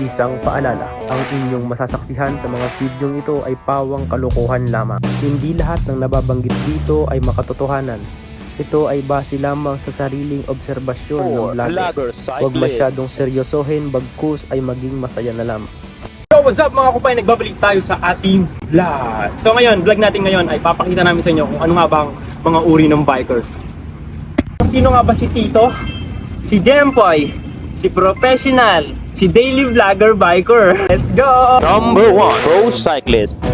Isang paalala, ang inyong masasaksihan sa mga videong ito ay pawang kalokohan lamang. Hindi lahat ng nababanggit dito ay makatotohanan. Ito ay base lamang sa sariling obserbasyon ng vlogger. Huwag masyadong seryosohin bagkus ay maging masaya na lamang. So what's up mga kupay, nagbabalik tayo sa ating vlog. So ngayon, vlog natin ngayon ay papakita namin sa inyo kung ano nga bang mga uri ng bikers. Sino nga ba si Tito? Si Jempoy, si Professional, si Daily Vlogger Biker. Let's go! Number 1, Pro Cyclist.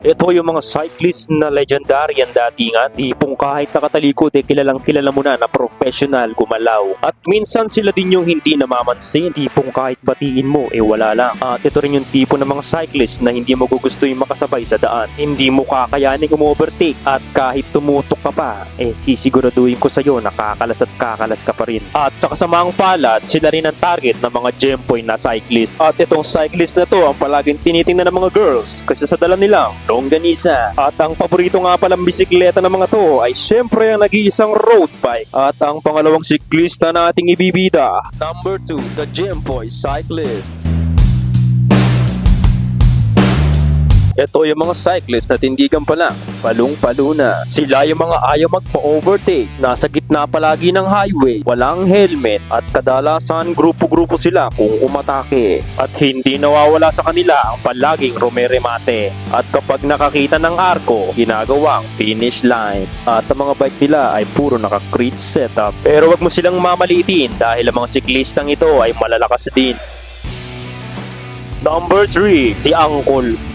Ito yung mga cyclist na legendary ang datingan. Tipong kahit nakatalikod eh kilalang kilala mo na na professional gumalaw. At minsan sila din yung hindi namamansin. Tipong kahit batiin mo eh wala lang. At ito rin yung tipo ng mga cyclist na hindi mo gusto yung makasabay sa daan. Hindi mo kakayanin umovertake at kahit tumutok ka pa eh sisiguraduhin ko sa'yo nakakalas at kakalas ka pa rin. At sa kasamaang palad, sila rin ang target ng mga gempoy na cyclist. At itong cyclist na to ang palaging tinitingnan ng mga girls kasi sa dala nilang longganisa. At ang paborito nga palang bisikleta ng mga to ay syempre ang nag-iisang road bike. At ang pangalawang siklista na ating ibibida, number 2, the Gempoy Cyclist. Ito yung mga cyclist na tindigan pa lang, palung-palo na. Sila yung mga ayaw magpa-overtake, nasa gitna palagi ng highway, walang helmet, at kadalasan grupo-grupo sila kung umatake. At hindi nawawala sa kanila ang palaging rumeremate. At kapag nakakita ng arko, ginagawang finish line. At ang mga bike nila ay puro naka-crit setup. Pero wag mo silang mamaliitin dahil ang mga siklistang ito ay malalakas din. Number 3, si Angkol.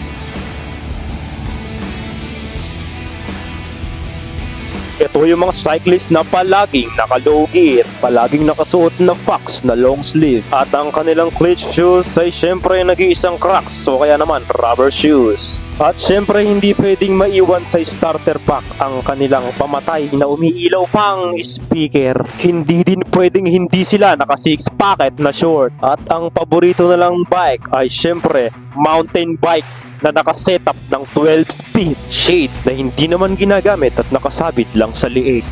Ito yung mga cyclist na palaging naka-low gear, palaging nakasuot na fox na long sleeve. At ang kanilang clutch shoes ay syempre nag-iisang cracks o kaya naman rubber shoes. At syempre hindi pwedeng maiwan sa starter pack ang kanilang pamatay na umiilaw pang speaker. Hindi din pwedeng hindi sila naka six packet na short. At ang paborito na lang bike ay syempre mountain bike na nakasetup ng 12 speed shade na hindi naman ginagamit at nakasabit lang sa liig.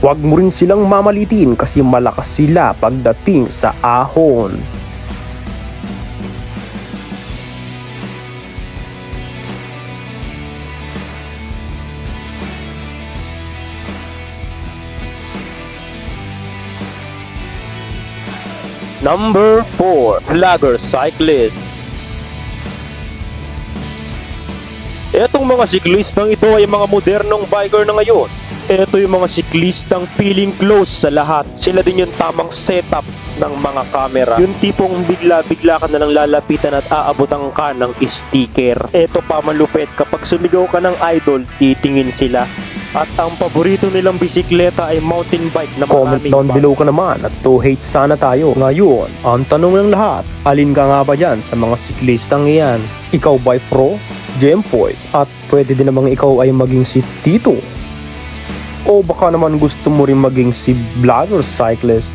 Huwag mo rin silang mamalitin kasi malakas sila pagdating sa ahon. Number 4, Vlogger Cyclist. Etong mga siklistang ito ay mga modernong biker na ngayon. Ito yung mga siklistang feeling close sa lahat. Sila din yung tamang setup ng mga camera. Yung tipong bigla-bigla ka na lang lalapitan at aabutan ka ng sticker. Ito pa malupit kapag sumigaw ka ng idol, titingin sila. At ang paborito nilang bisikleta ay mountain bike na Comment down below ka naman at to hate sana tayo. Ngayon, ang tanong ng lahat, alin ka nga ba dyan sa mga siklistang iyan? Ikaw by pro, Gempoy, at pwede din namang ikaw ay maging si Tito. O baka naman gusto mo rin maging si vlogger cyclist